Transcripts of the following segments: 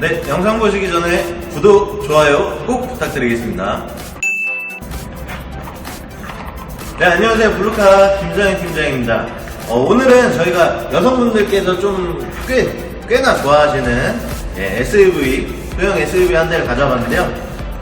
네, 영상 보시기 전에 구독, 좋아요 꼭 부탁드리겠습니다. 네, 안녕하세요. 블루카 김정현 팀장입니다. 어, 오늘은 저희가 여성분들께서 좀 꽤, 꽤나 좋아하시는 예, SUV, 소형 SUV 한 대를 가져왔는데요.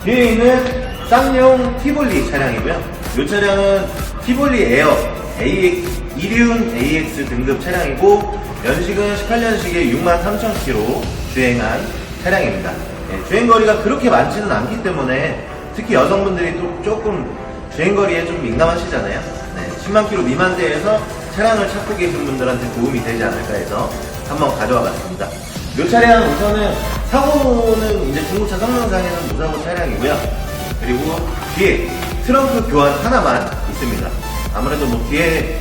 뒤에 있는 쌍용 티볼리 차량이고요. 이 차량은 티볼리 에어 AX, 이륜 AX 등급 차량이고 연식은 18년식에 63,000km 주행한 차량입니다. 예, 주행거리가 그렇게 많지는 않기 때문에 특히 여성분들이 또 조금 주행거리에 좀 민감하시잖아요. 네, 10만 킬로 미만대에서 차량을 찾고 계신 분들한테 도움이 되지 않을까 해서 한번 가져와 봤습니다. 이 차량 우선은 사고는 이제 중고차 성능상에는 무사고 차량이고요. 그리고 뒤에 트렁크 교환 하나만 있습니다. 아무래도 뭐 뒤에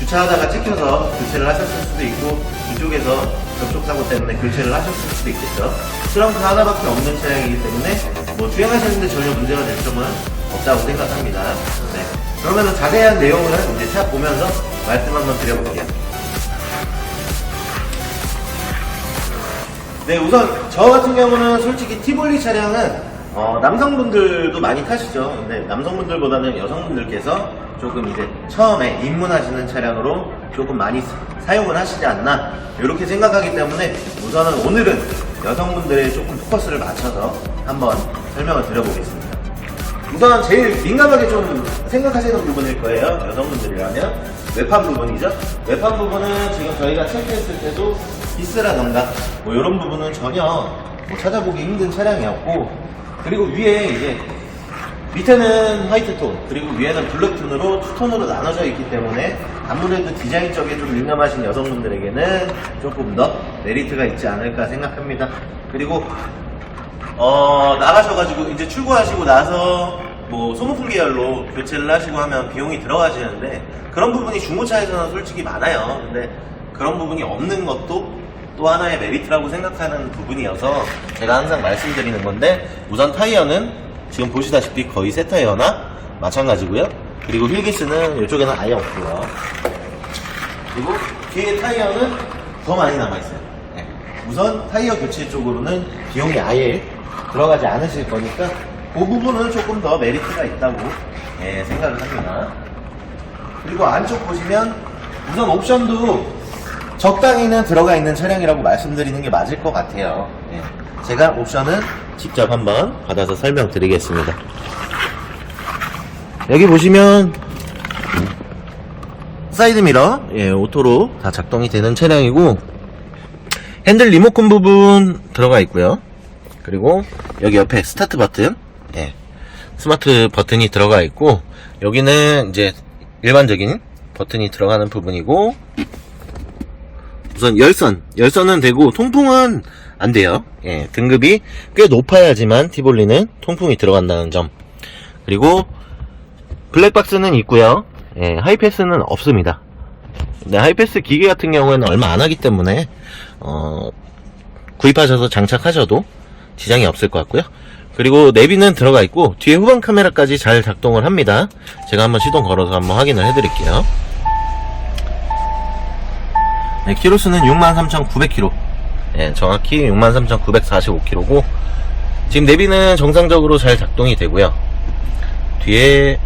주차하다가 찍혀서 교체를 하셨을 수도 있고 이쪽에서 접촉사고 때문에 교체를 하셨을 수도 있겠죠. 트렁크 하나밖에 없는 차량이기 때문에 뭐 주행하시는데 전혀 문제가 될 점은 없다고 생각합니다. 네. 그러면 자세한 내용은 이제 차 보면서 말씀 한번 드려볼게요. 네, 우선 저 같은 경우는 솔직히 티볼리 차량은 어, 남성분들도 많이 타시죠. 근데 남성분들보다는 여성분들께서 조금 이제 처음에 입문하시는 차량으로 조금 많이 사- 사용을 하시지 않나 이렇게 생각하기 때문에 우선은 오늘은 여성분들의 조금 포커스를 맞춰서 한번 설명을 드려보겠습니다. 우선 제일 민감하게 좀 생각하시는 부분일 거예요. 여성분들이라면 외판 부분이죠. 외판 부분은 지금 저희가 체크했을 때도 비스라던가 뭐 이런 부분은 전혀 뭐 찾아보기 힘든 차량이었고 그리고 위에 이제 밑에는 화이트 톤 그리고 위에는 블랙 톤으로 투톤으로 나눠져 있기 때문에 아무래도 디자인 쪽에 좀 민감하신 여성분들에게는 조금 더 메리트가 있지 않을까 생각합니다. 그리고 어, 나가셔가지고 이제 출고하시고 나서 뭐 소모품 계열로 교체를 하시고 하면 비용이 들어가시는데 그런 부분이 중고차에서는 솔직히 많아요. 근데 그런 부분이 없는 것도 또 하나의 메리트라고 생각하는 부분이어서 제가 항상 말씀드리는 건데 우선 타이어는 지금 보시다시피 거의 새 타이어나 마찬가지고요. 그리고 휠기스는 이쪽에는 아예 없고요. 그리고 뒤에 타이어는 더 많이 남아있어요. 네. 우선 타이어 교체 쪽으로는 비용이 아예 들어가지 않으실 거니까 그 부분은 조금 더 메리트가 있다고 예, 생각을 합니다. 그리고 안쪽 보시면 우선 옵션도 적당히는 들어가 있는 차량이라고 말씀드리는 게 맞을 것 같아요. 예. 제가 옵션은 직접 한번 받아서 설명드리겠습니다. 여기 보시면 사이드미러 예, 오토로 다 작동이 되는 차량이고 핸들 리모컨 부분 들어가 있고요 그리고 여기 옆에 스타트 버튼 예, 스마트 버튼이 들어가 있고 여기는 이제 일반적인 버튼이 들어가는 부분이고 우선 열선 열선은 되고 통풍은 안 돼요 예, 등급이 꽤 높아야지만 티볼리는 통풍이 들어간다는 점 그리고 블랙박스는 있고요. 예, 하이패스는 없습니다. 근데 하이패스 기계 같은 경우에는 얼마 안 하기 때문에 어, 구입하셔서 장착하셔도 지장이 없을 것 같고요. 그리고 내비는 들어가 있고 뒤에 후방 카메라까지 잘 작동을 합니다. 제가 한번 시동 걸어서 한번 확인을 해드릴게요. 네, 키로수는 63,900km. 예, 정확히 63,945km고 지금 내비는 정상적으로 잘 작동이 되고요. 뒤에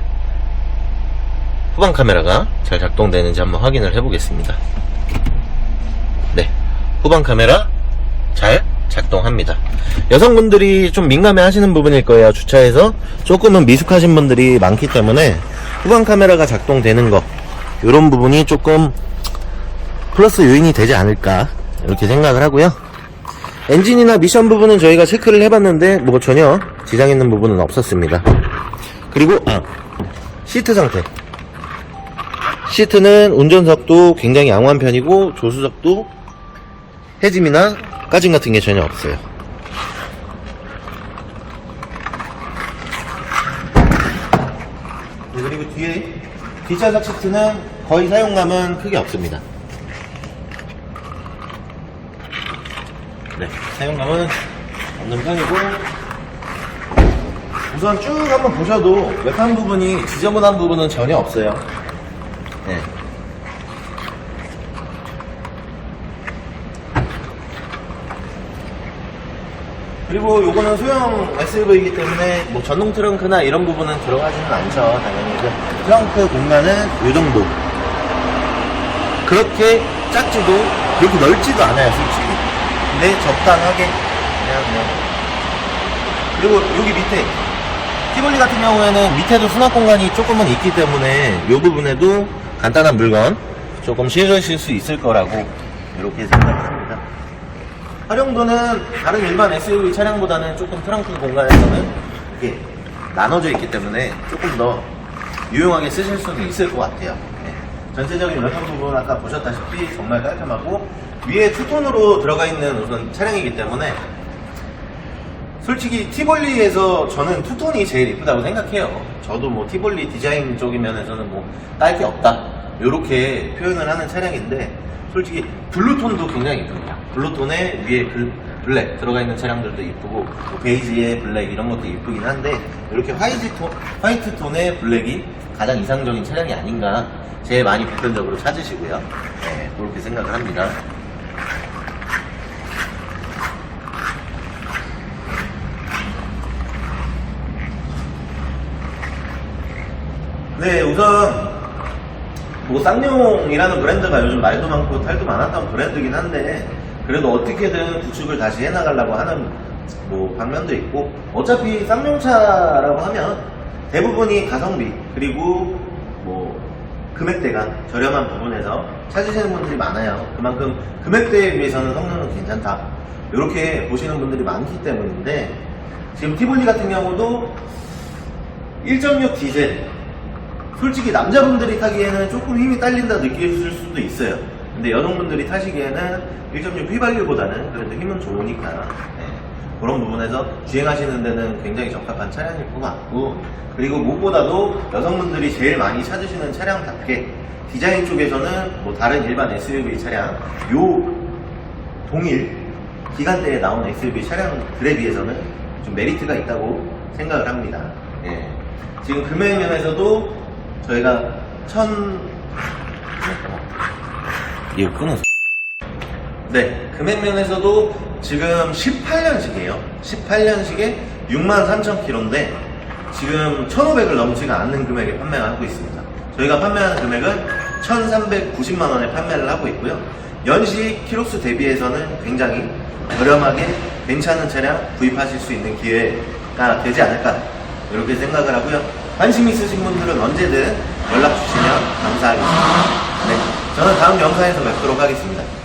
후방 카메라가 잘 작동되는지 한번 확인을 해보겠습니다. 네, 후방 카메라 잘 작동합니다. 여성분들이 좀 민감해 하시는 부분일 거예요. 주차에서 조금은 미숙하신 분들이 많기 때문에 후방 카메라가 작동되는 거 이런 부분이 조금 플러스 요인이 되지 않을까 이렇게 생각을 하고요. 엔진이나 미션 부분은 저희가 체크를 해봤는데 뭐 전혀 지장 있는 부분은 없었습니다. 그리고 아 시트 상태 시트는 운전석도 굉장히 양호한 편이고 조수석도 해짐이나 까짐 같은 게 전혀 없어요. 네, 그리고 뒤에 뒷좌석 시트는 거의 사용감은 크게 없습니다. 네, 사용감은 없는 편이고 우선 쭉 한번 보셔도 외판 부분이 지저분한 부분은 전혀 없어요. 네. 그리고 요거는 소형 SUV이기 때문에 뭐 전동 트렁크나 이런 부분은 들어가지는 않죠. 당연히 그 트렁크 공간은 요 정도. 그렇게 작지도 그렇게 넓지도 않아요, 솔직히. 근데 적당하게 그냥 그냥. 그리고 여기 밑에 티볼리 같은 경우에는 밑에도 수납 공간이 조금은 있기 때문에 이 부분에도 간단한 물건 조금 실으실 수 있을 거라고 이렇게 생각합니다. 활용도는 다른 일반 SUV 차량보다는 조금 트렁크 공간에서는 이렇게 나눠져 있기 때문에 조금 더 유용하게 쓰실 수는 있을 것 같아요. 네. 전체적인 외관 부분 아까 보셨다시피 정말 깔끔하고 위에 투톤으로 들어가 있는 우선 차량이기 때문에 솔직히 티볼리에서 저는 투톤이 제일 이쁘다고 생각해요. 저도 뭐 티볼리 디자인 쪽인 면에서는 뭐 딸 게 없다. 이렇게 표현을 하는 차량인데 솔직히 블루톤도 굉장히 이쁩니다. 블루톤에 위에 글- 블랙 들어가 있는 차량들도 이쁘고 뭐 베이지에 블랙 이런 것도 이쁘긴 한데 이렇게 화이트 톤, 화이트 톤의 블랙이 가장 이상적인 차량이 아닌가 제일 많이 보편적으로 찾으시고요. 네, 그렇게 생각을 합니다. 네, 우선 뭐 쌍용이라는 브랜드가 요즘 말도 많고 탈도 많았던 브랜드긴 한데 그래도 어떻게든 구축을 다시 해나가려고 하는 뭐 방면도 있고 어차피 쌍용차라고 하면 대부분이 가성비 그리고 뭐 금액대가 저렴한 부분에서 찾으시는 분들이 많아요. 그만큼 금액대에 비해서는 성능은 괜찮다. 이렇게 보시는 분들이 많기 때문인데 지금 티볼리 같은 경우도 1.6 디젤 솔직히 남자분들이 타기에는 조금 힘이 딸린다 느끼실 수도 있어요. 근데 여성분들이 타시기에는 1.6 휘발유보다는 그래도 힘은 좋으니까 네. 그런 부분에서 주행하시는 데는 굉장히 적합한 차량일 것 같고 그리고 무엇보다도 여성분들이 제일 많이 찾으시는 차량답게 디자인 쪽에서는 뭐 다른 일반 SUV 차량 요 동일 기간대에 나온 SUV 차량들에 비해서는 좀 메리트가 있다고 생각을 합니다. 예. 지금 금액 면에서도 저희가 천 이거 끊었어. 네, 금액 면에서도 지금 18년식이에요. 18년식에 63,000km인데 지금 1,500을 넘지가 않는 금액에 판매를 하고 있습니다. 저희가 판매하는 금액은 1,390만 원에 판매를 하고 있고요. 연식 키로수 대비해서는 굉장히 저렴하게 괜찮은 차량 구입하실 수 있는 기회가 되지 않을까 이렇게 생각을 하고요. 관심 있으신 분들은 언제든 연락 주시면 감사하겠습니다. 네, 저는 다음 영상에서 뵙도록 하겠습니다.